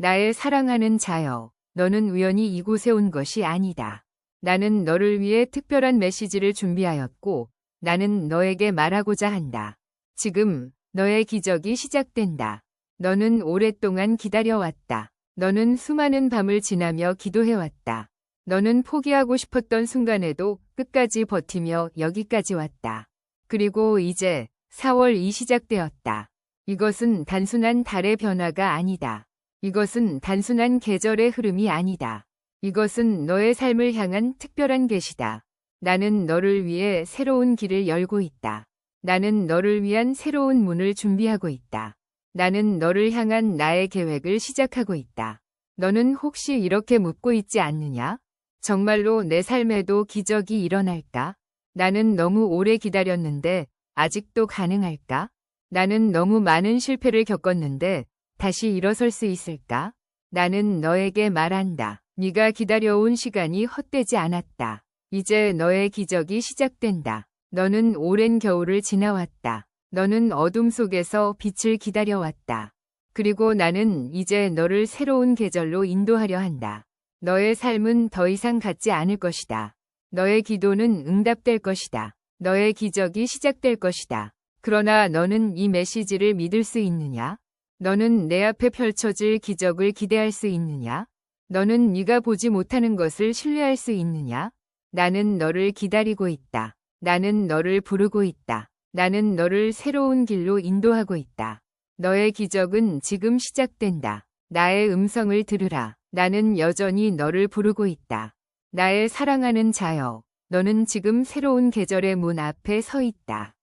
나의 사랑하는 자여, 너는 우연히 이곳에 온 것이 아니다. 나는 너를 위해 특별한 메시지를 준비하였고, 나는 너에게 말하고자 한다. 지금 너의 기적이 시작된다. 너는 오랫동안 기다려왔다. 너는 수많은 밤을 지나며 기도해왔다. 너는 포기하고 싶었던 순간에도 끝까지 버티며 여기까지 왔다. 그리고 이제 4월이 시작되었다. 이것은 단순한 달의 변화가 아니다. 이것은 단순한 계절의 흐름이 아니다. 이것은 너의 삶을 향한 특별한 계시다. 나는 너를 위해 새로운 길을 열고 있다. 나는 너를 위한 새로운 문을 준비하고 있다. 나는 너를 향한 나의 계획을 시작하고 있다. 너는 혹시 이렇게 묻고 있지 않느냐? 정말로 내 삶에도 기적이 일어날까? 나는 너무 오래 기다렸는데 아직도 가능할까? 나는 너무 많은 실패를 겪었는데 다시 일어설 수 있을까? 나는 너에게 말한다. 네가 기다려온 시간이 헛되지 않았다. 이제 너의 기적이 시작된다. 너는 오랜 겨울을 지나왔다. 너는 어둠 속에서 빛을 기다려왔다. 그리고 나는 이제 너를 새로운 계절로 인도하려 한다. 너의 삶은 더 이상 같지 않을 것이다. 너의 기도는 응답될 것이다. 너의 기적이 시작될 것이다. 그러나 너는 이 메시지를 믿을 수 있느냐? 너는 내 앞에 펼쳐질 기적을 기대할 수 있느냐? 너는 네가 보지 못하는 것을 신뢰할 수 있느냐? 나는 너를 기다리고 있다. 나는 너를 부르고 있다. 나는 너를 새로운 길로 인도하고 있다. 너의 기적은 지금 시작된다. 나의 음성을 들으라. 나는 여전히 너를 부르고 있다. 나의 사랑하는 자여, 너는 지금 새로운 계절의 문 앞에 서 있다.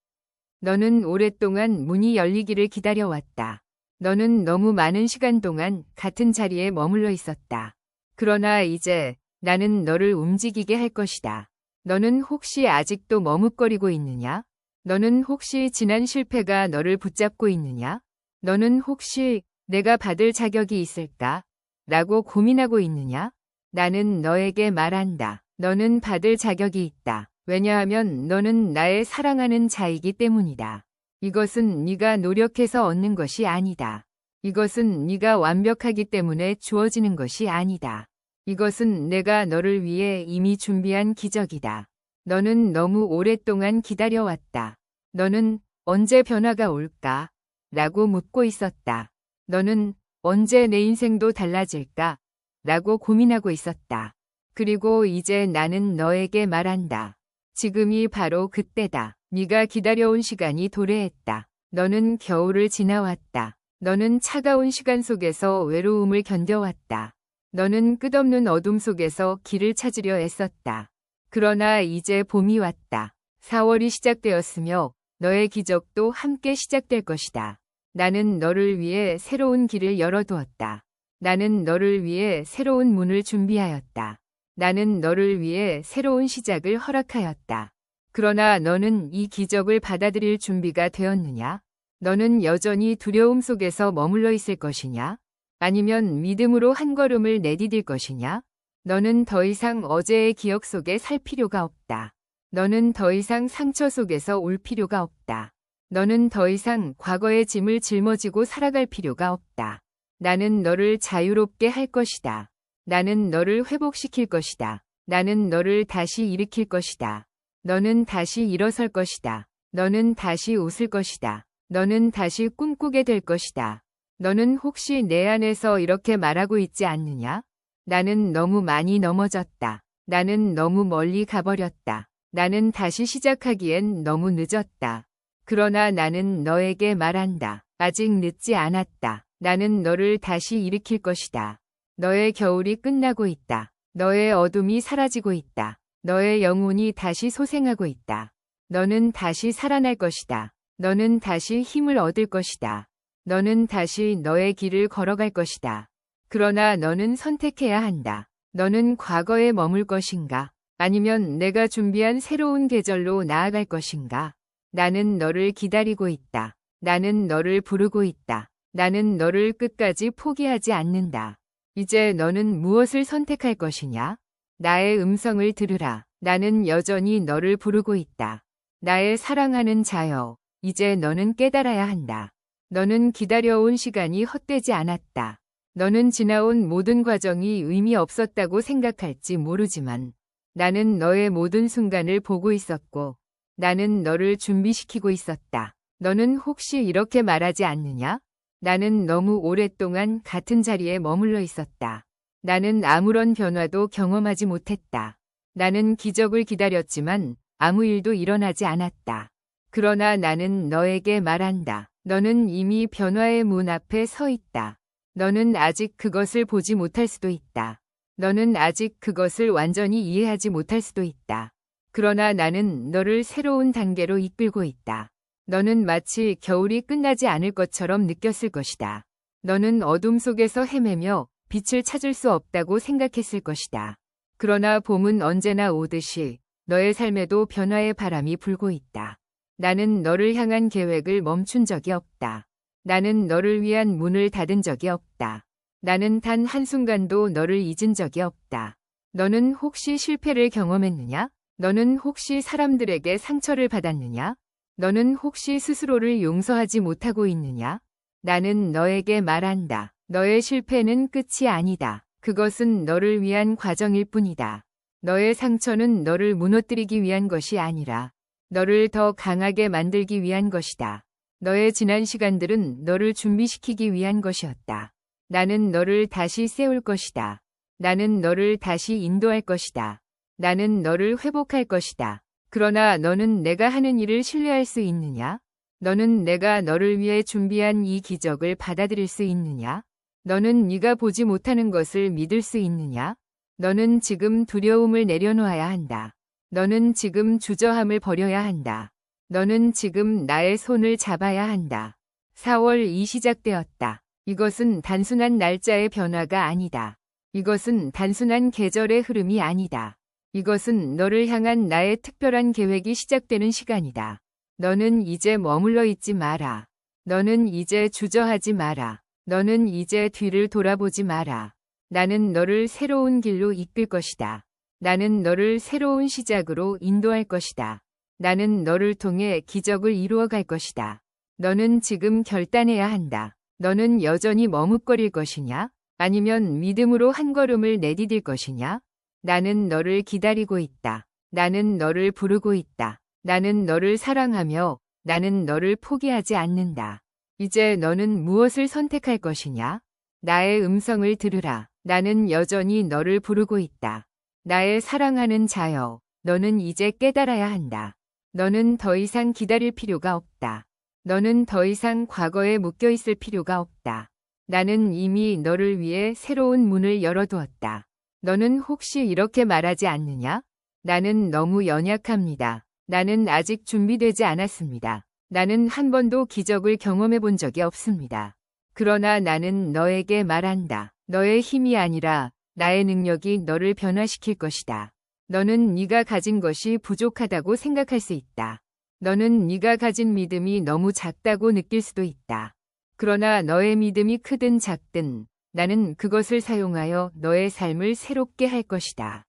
너는 오랫동안 문이 열리기를 기다려왔다. 너는 너무 많은 시간 동안 같은 자리에 머물러 있었다. 그러나 이제 나는 너를 움직이게 할 것이다. 너는 혹시 아직도 머뭇거리고 있느냐? 너는 혹시 지난 실패가 너를 붙잡고 있느냐? 너는 혹시 내가 받을 자격이 있을까? 라고 고민하고 있느냐? 나는 너에게 말한다. 너는 받을 자격이 있다. 왜냐하면 너는 나의 사랑하는 자이기 때문이다. 이것은 네가 노력해서 얻는 것이 아니다. 이것은 네가 완벽하기 때문에 주어지는 것이 아니다. 이것은 내가 너를 위해 이미 준비한 기적이다. 너는 너무 오랫동안 기다려왔다. 너는 언제 변화가 올까? 라고 묻고 있었다. 너는 언제 내 인생도 달라질까? 라고 고민하고 있었다. 그리고 이제 나는 너에게 말한다. 지금이 바로 그때다. 네가 기다려온 시간이 도래했다. 너는 겨울을 지나왔다. 너는 차가운 시간 속에서 외로움을 견뎌왔다. 너는 끝없는 어둠 속에서 길을 찾으려 애썼다. 그러나 이제 봄이 왔다. 4월이 시작되었으며 너의 기적도 함께 시작될 것이다. 나는 너를 위해 새로운 길을 열어두었다. 나는 너를 위해 새로운 문을 준비하였다. 나는 너를 위해 새로운 시작을 허락하였다. 그러나 너는 이 기적을 받아들일 준비가 되었느냐? 너는 여전히 두려움 속에서 머물러 있을 것이냐? 아니면 믿음으로 한 걸음을 내디딜 것이냐? 너는 더 이상 어제의 기억 속에 살 필요가 없다. 너는 더 이상 상처 속에서 올 필요가 없다. 너는 더 이상 과거의 짐을 짊어지고 살아갈 필요가 없다. 나는 너를 자유롭게 할 것이다. 나는 너를 회복시킬 것이다. 나는 너를 다시 일으킬 것이다. 너는 다시 일어설 것이다. 너는 다시 웃을 것이다. 너는 다시 꿈꾸게 될 것이다. 너는 혹시 내 안에서 이렇게 말하고 있지 않느냐? 나는 너무 많이 넘어졌다. 나는 너무 멀리 가버렸다. 나는 다시 시작하기엔 너무 늦었다. 그러나 나는 너에게 말한다. 아직 늦지 않았다. 나는 너를 다시 일으킬 것이다. 너의 겨울이 끝나고 있다. 너의 어둠이 사라지고 있다. 너의 영혼이 다시 소생하고 있다. 너는 다시 살아날 것이다. 너는 다시 힘을 얻을 것이다. 너는 다시 너의 길을 걸어갈 것이다. 그러나 너는 선택해야 한다. 너는 과거에 머물 것인가? 아니면 내가 준비한 새로운 계절로 나아갈 것인가? 나는 너를 기다리고 있다. 나는 너를 부르고 있다. 나는 너를 끝까지 포기하지 않는다. 이제 너는 무엇을 선택할 것이냐? 나의 음성을 들으라. 나는 여전히 너를 부르고 있다. 나의 사랑하는 자여, 이제 너는 깨달아야 한다. 너는 기다려온 시간이 헛되지 않았다. 너는 지나온 모든 과정이 의미 없었다고 생각할지 모르지만 나는 너의 모든 순간을 보고 있었고 나는 너를 준비시키고 있었다. 너는 혹시 이렇게 말하지 않느냐? 나는 너무 오랫동안 같은 자리에 머물러 있었다. 나는 아무런 변화도 경험하지 못했다. 나는 기적을 기다렸지만 아무 일도 일어나지 않았다. 그러나 나는 너에게 말한다. 너는 이미 변화의 문 앞에 서 있다. 너는 아직 그것을 보지 못할 수도 있다. 너는 아직 그것을 완전히 이해하지 못할 수도 있다. 그러나 나는 너를 새로운 단계로 이끌고 있다. 너는 마치 겨울이 끝나지 않을 것처럼 느꼈을 것이다. 너는 어둠 속에서 헤매며 빛을 찾을 수 없다고 생각했을 것이다. 그러나 봄은 언제나 오듯이 너의 삶에도 변화의 바람이 불고 있다. 나는 너를 향한 계획을 멈춘 적이 없다. 나는 너를 위한 문을 닫은 적이 없다. 나는 단 한순간도 너를 잊은 적이 없다. 너는 혹시 실패를 경험했느냐? 너는 혹시 사람들에게 상처를 받았느냐? 너는 혹시 스스로를 용서하지 못하고 있느냐? 나는 너에게 말한다. 너의 실패는 끝이 아니다. 그것은 너를 위한 과정일 뿐이다. 너의 상처는 너를 무너뜨리기 위한 것이 아니라 너를 더 강하게 만들기 위한 것이다. 너의 지난 시간들은 너를 준비시키기 위한 것이었다. 나는 너를 다시 세울 것이다. 나는 너를 다시 인도할 것이다. 나는 너를 회복할 것이다. 그러나 너는 내가 하는 일을 신뢰할 수 있느냐? 너는 내가 너를 위해 준비한 이 기적을 받아들일 수 있느냐? 너는 네가 보지 못하는 것을 믿을 수 있느냐? 너는 지금 두려움을 내려놓아야 한다. 너는 지금 주저함을 버려야 한다. 너는 지금 나의 손을 잡아야 한다. 4월이 시작되었다. 이것은 단순한 날짜의 변화가 아니다. 이것은 단순한 계절의 흐름이 아니다. 이것은 너를 향한 나의 특별한 계획이 시작되는 시간이다. 너는 이제 머물러 있지 마라. 너는 이제 주저하지 마라. 너는 이제 뒤를 돌아보지 마라. 나는 너를 새로운 길로 이끌 것이다. 나는 너를 새로운 시작으로 인도할 것이다. 나는 너를 통해 기적을 이루어 갈 것이다. 너는 지금 결단해야 한다. 너는 여전히 머뭇거릴 것이냐? 아니면 믿음으로 한 걸음을 내디딜 것이냐? 나는 너를 기다리고 있다. 나는 너를 부르고 있다. 나는 너를 사랑하며 나는 너를 포기하지 않는다. 이제 너는 무엇을 선택할 것이냐? 나의 음성을 들으라. 나는 여전히 너를 부르고 있다. 나의 사랑하는 자여, 너는 이제 깨달아야 한다. 너는 더 이상 기다릴 필요가 없다. 너는 더 이상 과거에 묶여 있을 필요가 없다. 나는 이미 너를 위해 새로운 문을 열어두었다. 너는 혹시 이렇게 말하지 않느냐? 나는 너무 연약합니다. 나는 아직 준비되지 않았습니다. 나는 한 번도 기적을 경험해 본 적이 없습니다. 그러나 나는 너에게 말한다. 너의 힘이 아니라 나의 능력이 너를 변화시킬 것이다. 너는 네가 가진 것이 부족하다고 생각할 수 있다. 너는 네가 가진 믿음이 너무 작다고 느낄 수도 있다. 그러나 너의 믿음이 크든 작든 나는 그것을 사용하여 너의 삶을 새롭게 할 것이다.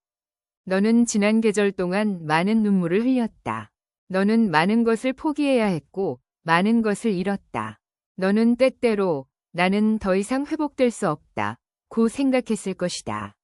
너는 지난 계절 동안 많은 눈물을 흘렸다. 너는 많은 것을 포기해야 했고 많은 것을 잃었다. 너는 때때로 나는 더 이상 회복될 수 없다. 고 생각했을 것이다.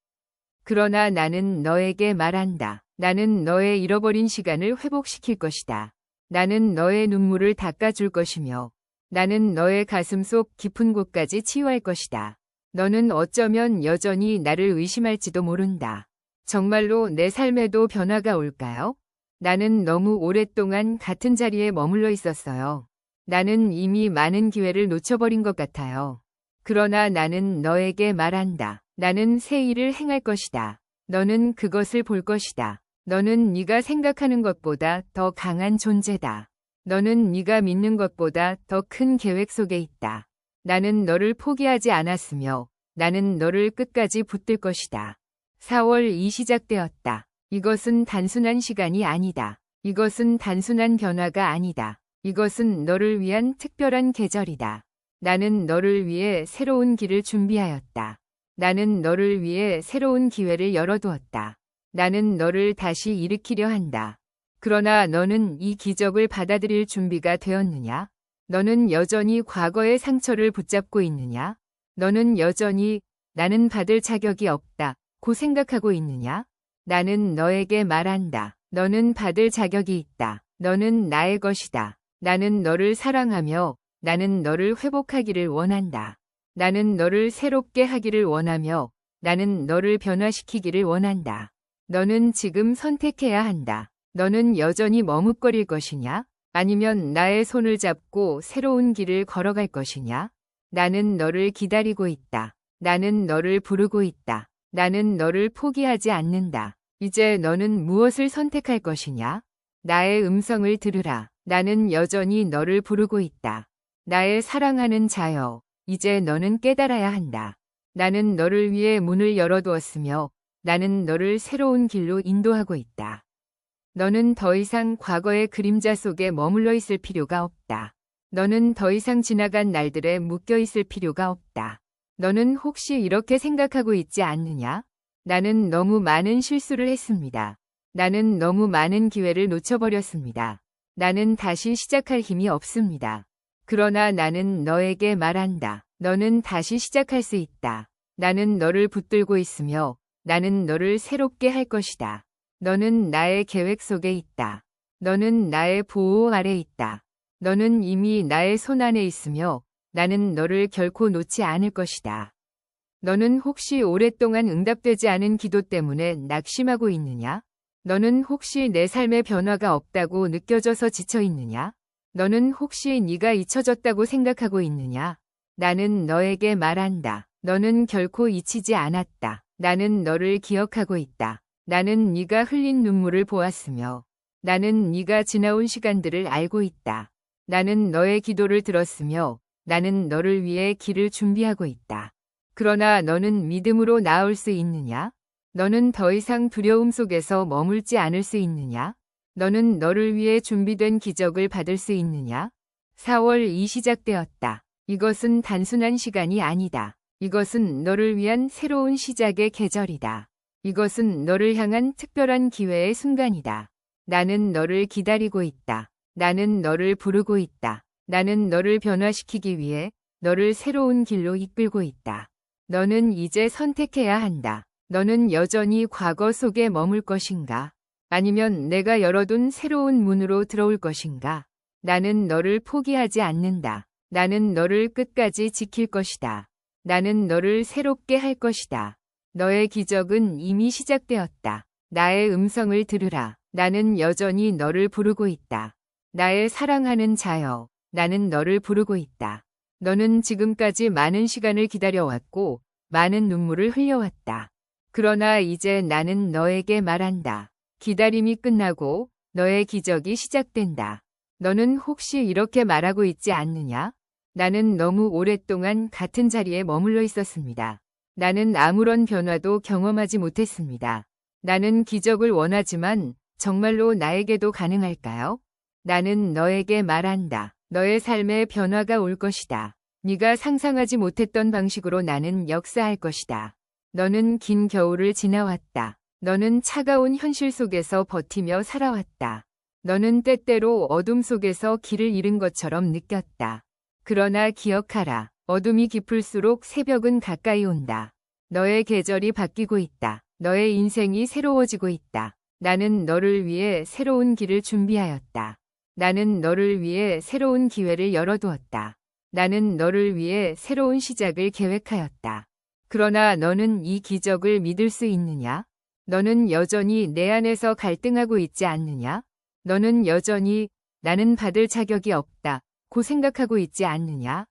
그러나 나는 너에게 말한다. 나는 너의 잃어버린 시간을 회복시킬 것이다. 나는 너의 눈물을 닦아줄 것이며 나는 너의 가슴 속 깊은 곳까지 치유할 것이다. 너는 어쩌면 여전히 나를 의심할지도 모른다. 정말로 내 삶에도 변화가 올까요? 나는 너무 오랫동안 같은 자리에 머물러 있었어요. 나는 이미 많은 기회를 놓쳐버린 것 같아요. 그러나 나는 너에게 말한다. 나는 새 일을 행할 것이다. 너는 그것을 볼 것이다. 너는 네가 생각하는 것보다 더 강한 존재다. 너는 네가 믿는 것보다 더 큰 계획 속에 있다. 나는 너를 포기하지 않았으며 나는 너를 끝까지 붙들 것이다. 4월 이 시작되었다. 이것은 단순한 시간이 아니다. 이것은 단순한 변화가 아니다. 이것은 너를 위한 특별한 계절이다. 나는 너를 위해 새로운 길을 준비하였다. 나는 너를 위해 새로운 기회를 열어두었다. 나는 너를 다시 일으키려 한다. 그러나 너는 이 기적을 받아들일 준비가 되었느냐? 너는 여전히 과거의 상처를 붙잡고 있느냐? 너는 여전히 나는 받을 자격이 없다. 고 생각하고 있느냐? 나는 너에게 말한다. 너는 받을 자격이 있다. 너는 나의 것이다. 나는 너를 사랑하며 나는 너를 회복하기를 원한다. 나는 너를 새롭게 하기를 원하며 나는 너를 변화시키기를 원한다. 너는 지금 선택해야 한다. 너는 여전히 머뭇거릴 것이냐? 아니면 나의 손을 잡고 새로운 길을 걸어갈 것이냐? 나는 너를 기다리고 있다. 나는 너를 부르고 있다. 나는 너를 포기하지 않는다. 이제 너는 무엇을 선택할 것이냐? 나의 음성을 들으라. 나는 여전히 너를 부르고 있다. 나의 사랑하는 자여, 이제 너는 깨달아야 한다. 나는 너를 위해 문을 열어두었으며 나는 너를 새로운 길로 인도하고 있다. 너는 더 이상 과거의 그림자 속에 머물러 있을 필요가 없다. 너는 더 이상 지나간 날들에 묶여 있을 필요가 없다. 너는 혹시 이렇게 생각하고 있지 않느냐? 나는 너무 많은 실수를 했습니다. 나는 너무 많은 기회를 놓쳐버렸습니다. 나는 다시 시작할 힘이 없습니다. 그러나 나는 너에게 말한다. 너는 다시 시작할 수 있다. 나는 너를 붙들고 있으며 나는 너를 새롭게 할 것이다. 너는 나의 계획 속에 있다. 너는 나의 보호 아래 있다. 너는 이미 나의 손 안에 있으며 나는 너를 결코 놓지 않을 것이다. 너는 혹시 오랫동안 응답되지 않은 기도 때문에 낙심하고 있느냐? 너는 혹시 내 삶의 변화가 없다고 느껴져서 지쳐 있느냐? 너는 혹시 네가 잊혀졌다고 생각하고 있느냐? 나는 너에게 말한다. 너는 결코 잊히지 않았다. 나는 너를 기억하고 있다. 나는 네가 흘린 눈물을 보았으며 나는 네가 지나온 시간들을 알고 있다. 나는 너의 기도를 들었으며 나는 너를 위해 길을 준비하고 있다. 그러나 너는 믿음으로 나올 수 있느냐? 너는 더 이상 두려움 속에서 머물지 않을 수 있느냐? 너는 너를 위해 준비된 기적을 받을 수 있느냐? 4월 이 시작되었다. 이것은 단순한 시간이 아니다. 이것은 너를 위한 새로운 시작의 계절이다. 이것은 너를 향한 특별한 기회의 순간이다. 나는 너를 기다리고 있다. 나는 너를 부르고 있다. 나는 너를 변화시키기 위해 너를 새로운 길로 이끌고 있다. 너는 이제 선택해야 한다. 너는 여전히 과거 속에 머물 것인가? 아니면 내가 열어둔 새로운 문으로 들어올 것인가? 나는 너를 포기하지 않는다. 나는 너를 끝까지 지킬 것이다. 나는 너를 새롭게 할 것이다. 너의 기적은 이미 시작되었다. 나의 음성을 들으라. 나는 여전히 너를 부르고 있다. 나의 사랑하는 자여, 나는 너를 부르고 있다. 너는 지금까지 많은 시간을 기다려왔고, 많은 눈물을 흘려왔다. 그러나 이제 나는 너에게 말한다. 기다림이 끝나고 너의 기적이 시작된다. 너는 혹시 이렇게 말하고 있지 않느냐? 나는 너무 오랫동안 같은 자리에 머물러 있었습니다. 나는 아무런 변화도 경험하지 못했습니다. 나는 기적을 원하지만 정말로 나에게도 가능할까요? 나는 너에게 말한다. 너의 삶에 변화가 올 것이다. 네가 상상하지 못했던 방식으로 나는 역사할 것이다. 너는 긴 겨울을 지나왔다. 너는 차가운 현실 속에서 버티며 살아왔다. 너는 때때로 어둠 속에서 길을 잃은 것처럼 느꼈다. 그러나 기억하라. 어둠이 깊을수록 새벽은 가까이 온다. 너의 계절이 바뀌고 있다. 너의 인생이 새로워지고 있다. 나는 너를 위해 새로운 길을 준비하였다. 나는 너를 위해 새로운 기회를 열어두었다. 나는 너를 위해 새로운 시작을 계획하였다. 그러나 너는 이 기적을 믿을 수 있느냐? 너는 여전히 내 안에서 갈등하고 있지 않느냐? 너는 여전히 나는 받을 자격이 없다. 고 생각하고 있지 않느냐?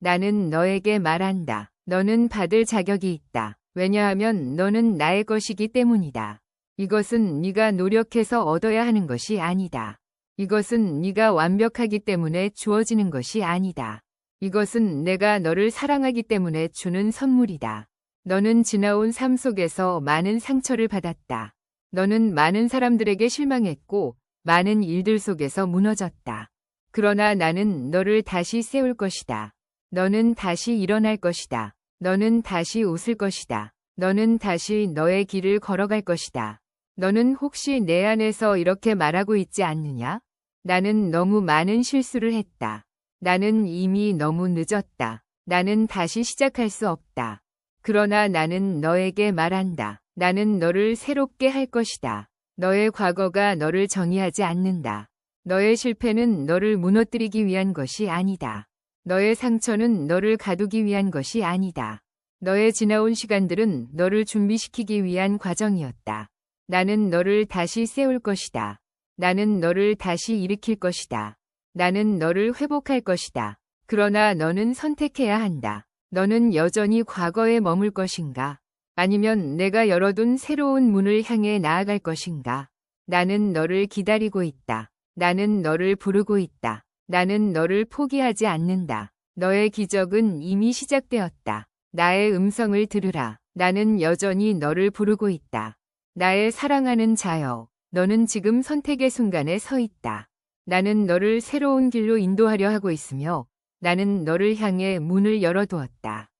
나는 너에게 말한다. 너는 받을 자격이 있다. 왜냐하면 너는 나의 것이기 때문이다. 이것은 네가 노력해서 얻어야 하는 것이 아니다. 이것은 네가 완벽하기 때문에 주어지는 것이 아니다. 이것은 내가 너를 사랑하기 때문에 주는 선물이다. 너는 지나온 삶 속에서 많은 상처를 받았다. 너는 많은 사람들에게 실망했고 많은 일들 속에서 무너졌다. 그러나 나는 너를 다시 세울 것이다. 너는 다시 일어날 것이다. 너는 다시 웃을 것이다. 너는 다시 너의 길을 걸어갈 것이다. 너는 혹시 내 안에서 이렇게 말하고 있지 않느냐? 나는 너무 많은 실수를 했다. 나는 이미 너무 늦었다. 나는 다시 시작할 수 없다. 그러나 나는 너에게 말한다. 나는 너를 새롭게 할 것이다. 너의 과거가 너를 정의하지 않는다. 너의 실패는 너를 무너뜨리기 위한 것이 아니다. 너의 상처는 너를 가두기 위한 것이 아니다. 너의 지나온 시간들은 너를 준비시키기 위한 과정이었다. 나는 너를 다시 세울 것이다. 나는 너를 다시 일으킬 것이다. 나는 너를 회복할 것이다. 그러나 너는 선택해야 한다. 너는 여전히 과거에 머물 것인가? 아니면 내가 열어둔 새로운 문을 향해 나아갈 것인가? 나는 너를 기다리고 있다. 나는 너를 부르고 있다. 나는 너를 포기하지 않는다. 너의 기적은 이미 시작되었다. 나의 음성을 들으라. 나는 여전히 너를 부르고 있다. 나의 사랑하는 자여, 너는 지금 선택의 순간에 서 있다. 나는 너를 새로운 길로 인도하려 하고 있으며 나는 너를 향해 문을 열어두었다.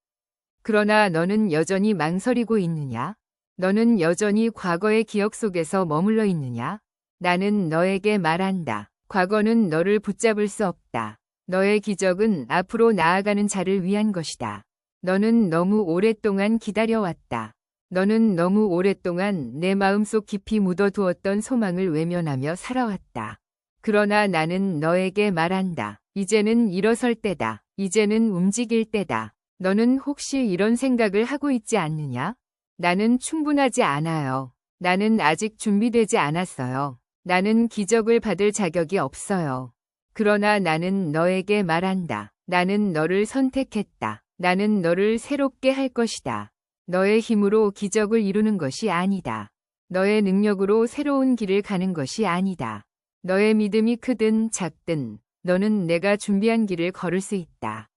그러나 너는 여전히 망설이고 있느냐? 너는 여전히 과거의 기억 속에서 머물러 있느냐? 나는 너에게 말한다. 과거는 너를 붙잡을 수 없다. 너의 기적은 앞으로 나아가는 자를 위한 것이다. 너는 너무 오랫동안 기다려왔다. 너는 너무 오랫동안 내 마음속 깊이 묻어두었던 소망을 외면하며 살아왔다. 그러나 나는 너에게 말한다. 이제는 일어설 때다. 이제는 움직일 때다. 너는 혹시 이런 생각을 하고 있지 않느냐? 나는 충분하지 않아요. 나는 아직 준비되지 않았어요. 나는 기적을 받을 자격이 없어요. 그러나 나는 너에게 말한다. 나는 너를 선택했다. 나는 너를 새롭게 할 것이다. 너의 힘으로 기적을 이루는 것이 아니다. 너의 능력으로 새로운 길을 가는 것이 아니다. 너의 믿음이 크든 작든 너는 내가 준비한 길을 걸을 수 있다.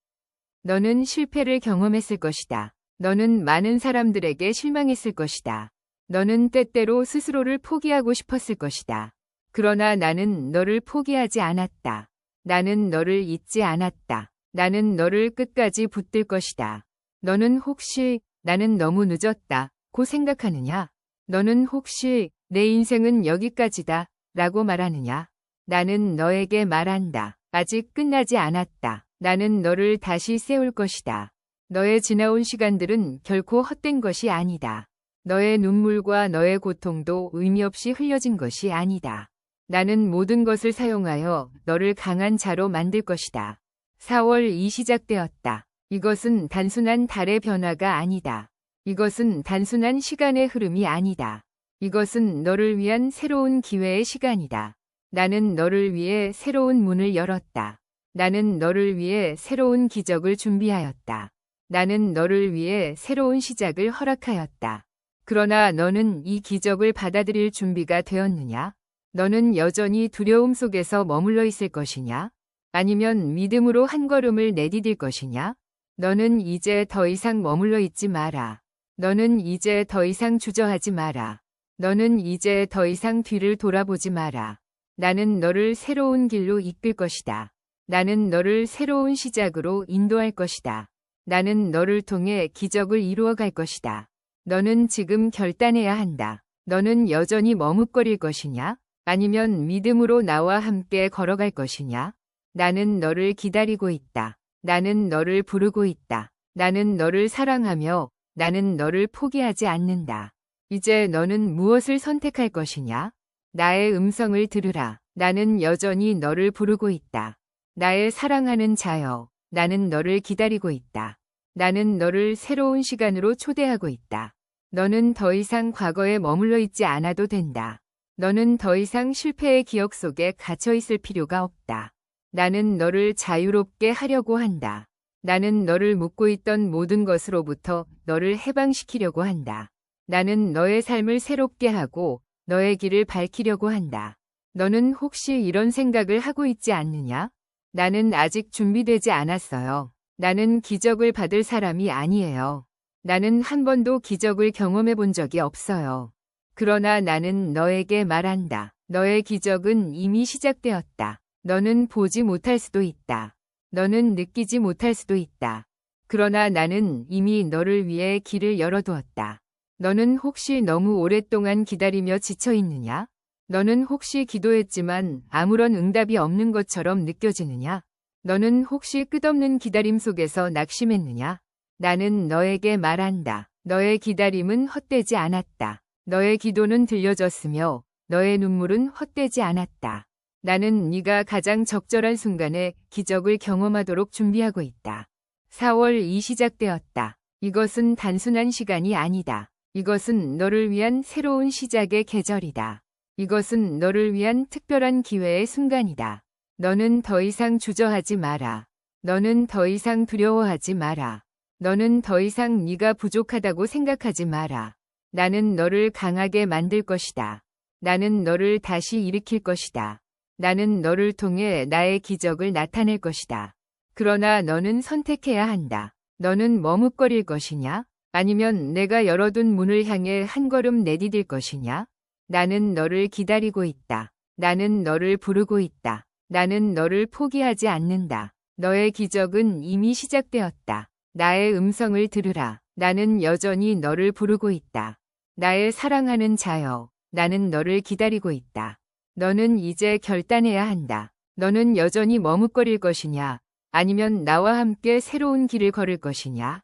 너는 실패를 경험했을 것이다. 너는 많은 사람들에게 실망했을 것이다. 너는 때때로 스스로를 포기하고 싶었을 것이다. 그러나 나는 너를 포기하지 않았다. 나는 너를 잊지 않았다. 나는 너를 끝까지 붙들 것이다. 너는 혹시 나는 너무 늦었다. 고 생각하느냐? 너는 혹시 내 인생은 여기까지다. 라고 말하느냐? 나는 너에게 말한다. 아직 끝나지 않았다. 나는 너를 다시 세울 것이다. 너의 지나온 시간들은 결코 헛된 것이 아니다. 너의 눈물과 너의 고통도 의미 없이 흘려진 것이 아니다. 나는 모든 것을 사용하여 너를 강한 자로 만들 것이다. 4월 이 시작되었다. 이것은 단순한 달의 변화가 아니다. 이것은 단순한 시간의 흐름이 아니다. 이것은 너를 위한 새로운 기회의 시간이다. 나는 너를 위해 새로운 문을 열었다. 나는 너를 위해 새로운 기적을 준비하였다. 나는 너를 위해 새로운 시작을 허락하였다. 그러나 너는 이 기적을 받아들일 준비가 되었느냐? 너는 여전히 두려움 속에서 머물러 있을 것이냐? 아니면 믿음으로 한 걸음을 내디딜 것이냐? 너는 이제 더 이상 머물러 있지 마라. 너는 이제 더 이상 주저하지 마라. 너는 이제 더 이상 뒤를 돌아보지 마라. 나는 너를 새로운 길로 이끌 것이다. 나는 너를 새로운 시작으로 인도할 것이다. 나는 너를 통해 기적을 이루어 갈 것이다. 너는 지금 결단해야 한다. 너는 여전히 머뭇거릴 것이냐? 아니면 믿음으로 나와 함께 걸어갈 것이냐? 나는 너를 기다리고 있다. 나는 너를 부르고 있다. 나는 너를 사랑하며 나는 너를 포기하지 않는다. 이제 너는 무엇을 선택할 것이냐? 나의 음성을 들으라. 나는 여전히 너를 부르고 있다. 나의 사랑하는 자여, 나는 너를 기다리고 있다. 나는 너를 새로운 시간으로 초대하고 있다. 너는 더 이상 과거에 머물러 있지 않아도 된다. 너는 더 이상 실패의 기억 속에 갇혀 있을 필요가 없다. 나는 너를 자유롭게 하려고 한다. 나는 너를 묶고 있던 모든 것으로부터 너를 해방시키려고 한다. 나는 너의 삶을 새롭게 하고 너의 길을 밝히려고 한다. 너는 혹시 이런 생각을 하고 있지 않느냐? 나는 아직 준비되지 않았어요. 나는 기적을 받을 사람이 아니에요. 나는 한 번도 기적을 경험해 본 적이 없어요. 그러나 나는 너에게 말한다. 너의 기적은 이미 시작되었다. 너는 보지 못할 수도 있다. 너는 느끼지 못할 수도 있다. 그러나 나는 이미 너를 위해 길을 열어두었다. 너는 혹시 너무 오랫동안 기다리며 지쳐 있느냐? 너는 혹시 기도했지만 아무런 응답이 없는 것처럼 느껴지느냐? 너는 혹시 끝없는 기다림 속에서 낙심했느냐? 나는 너에게 말한다. 너의 기다림은 헛되지 않았다. 너의 기도는 들려졌으며 너의 눈물은 헛되지 않았다. 나는 네가 가장 적절한 순간에 기적을 경험하도록 준비하고 있다. 4월이 시작되었다. 이것은 단순한 시간이 아니다. 이것은 너를 위한 새로운 시작의 계절이다. 이것은 너를 위한 특별한 기회의 순간이다. 너는 더 이상 주저하지 마라. 너는 더 이상 두려워하지 마라. 너는 더 이상 네가 부족하다고 생각하지 마라. 나는 너를 강하게 만들 것이다. 나는 너를 다시 일으킬 것이다. 나는 너를 통해 나의 기적을 나타낼 것이다. 그러나 너는 선택해야 한다. 너는 머뭇거릴 것이냐? 아니면 내가 열어둔 문을 향해 한 걸음 내디딜 것이냐? 나는 너를 기다리고 있다. 나는 너를 부르고 있다. 나는 너를 포기하지 않는다. 너의 기적은 이미 시작되었다. 나의 음성을 들으라. 나는 여전히 너를 부르고 있다. 나의 사랑하는 자여, 나는 너를 기다리고 있다. 너는 이제 결단해야 한다. 너는 여전히 머뭇거릴 것이냐? 아니면 나와 함께 새로운 길을 걸을 것이냐?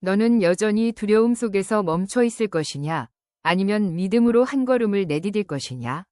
너는 여전히 두려움 속에서 멈춰 있을 것이냐? 아니면 믿음으로 한 걸음을 내디딜 것이냐?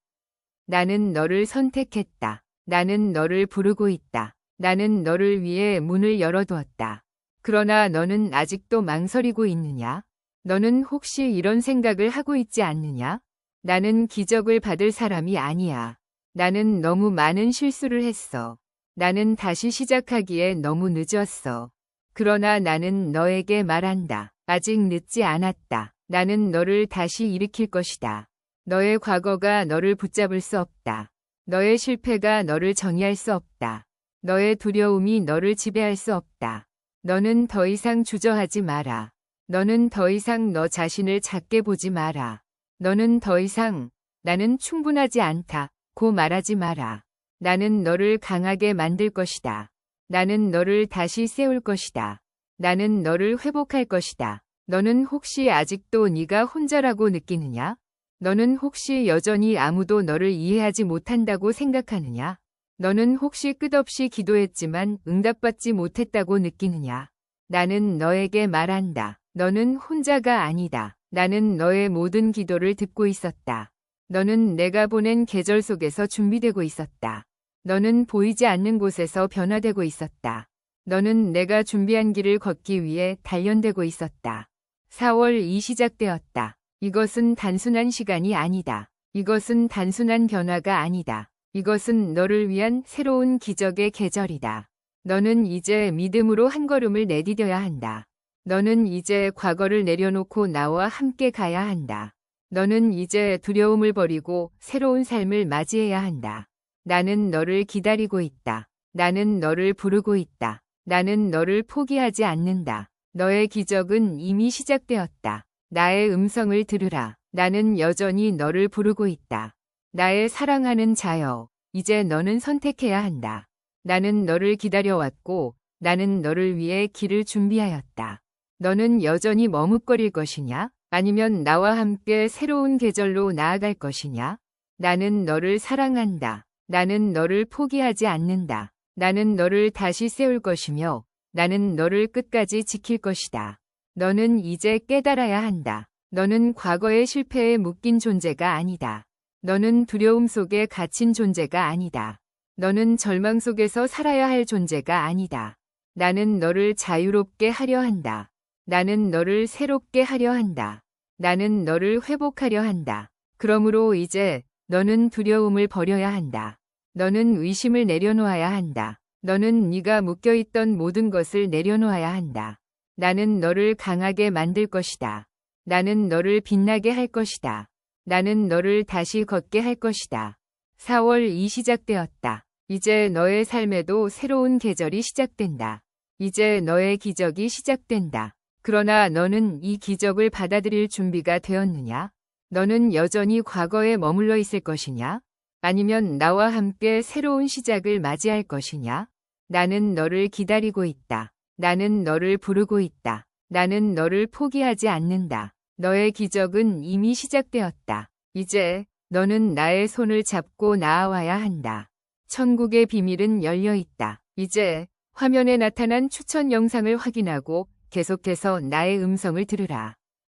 나는 너를 선택했다. 나는 너를 부르고 있다. 나는 너를 위해 문을 열어두었다. 그러나 너는 아직도 망설이고 있느냐? 너는 혹시 이런 생각을 하고 있지 않느냐? 나는 기적을 받을 사람이 아니야. 나는 너무 많은 실수를 했어. 나는 다시 시작하기에 너무 늦었어. 그러나 나는 너에게 말한다. 아직 늦지 않았다. 나는 너를 다시 일으킬 것이다. 너의 과거가 너를 붙잡을 수 없다. 너의 실패가 너를 정의할 수 없다. 너의 두려움이 너를 지배할 수 없다. 너는 더 이상 주저하지 마라. 너는 더 이상 너 자신을 작게 보지 마라. 너는 더 이상 나는 충분하지 않다. 고 말하지 마라. 나는 너를 강하게 만들 것이다. 나는 너를 다시 세울 것이다. 나는 너를 회복할 것이다. 너는 혹시 아직도 네가 혼자라고 느끼느냐? 너는 혹시 여전히 아무도 너를 이해하지 못한다고 생각하느냐? 너는 혹시 끝없이 기도했지만 응답받지 못했다고 느끼느냐? 나는 너에게 말한다. 너는 혼자가 아니다. 나는 너의 모든 기도를 듣고 있었다. 너는 내가 보낸 계절 속에서 준비되고 있었다. 너는 보이지 않는 곳에서 변화되고 있었다. 너는 내가 준비한 길을 걷기 위해 단련되고 있었다. 4월이 시작되었다. 이것은 단순한 시간이 아니다. 이것은 단순한 변화가 아니다. 이것은 너를 위한 새로운 기적의 계절이다. 너는 이제 믿음으로 한 걸음을 내디뎌야 한다. 너는 이제 과거를 내려놓고 나와 함께 가야 한다. 너는 이제 두려움을 버리고 새로운 삶을 맞이해야 한다. 나는 너를 기다리고 있다. 나는 너를 부르고 있다. 나는 너를 포기하지 않는다. 너의 기적은 이미 시작되었다. 나의 음성을 들으라. 나는 여전히 너를 부르고 있다. 나의 사랑하는 자여, 이제 너는 선택해야 한다. 나는 너를 기다려왔고, 나는 너를 위해 길을 준비하였다. 너는 여전히 머뭇거릴 것이냐? 아니면 나와 함께 새로운 계절로 나아갈 것이냐? 나는 너를 사랑한다. 나는 너를 포기하지 않는다. 나는 너를 다시 세울 것이며, 나는 너를 끝까지 지킬 것이다. 너는 이제 깨달아야 한다. 너는 과거의 실패에 묶인 존재가 아니다. 너는 두려움 속에 갇힌 존재가 아니다. 너는 절망 속에서 살아야 할 존재가 아니다. 나는 너를 자유롭게 하려 한다. 나는 너를 새롭게 하려 한다. 나는 너를 회복하려 한다. 그러므로 이제 너는 두려움을 버려야 한다. 너는 의심을 내려놓아야 한다. 너는 네가 묶여있던 모든 것을 내려놓아야 한다. 나는 너를 강하게 만들 것이다. 나는 너를 빛나게 할 것이다. 나는 너를 다시 걷게 할 것이다. 4월이 시작되었다. 이제 너의 삶에도 새로운 계절이 시작된다. 이제 너의 기적이 시작된다. 그러나 너는 이 기적을 받아들일 준비가 되었느냐? 너는 여전히 과거에 머물러 있을 것이냐? 아니면 나와 함께 새로운 시작을 맞이할 것이냐? 나는 너를 기다리고 있다. 나는 너를 부르고 있다. 나는 너를 포기하지 않는다. 너의 기적은 이미 시작되었다. 이제 너는 나의 손을 잡고 나아와야 한다. 천국의 비밀은 열려 있다. 이제 화면에 나타난 추천 영상을 확인하고 계속해서 나의 음성을 들으라.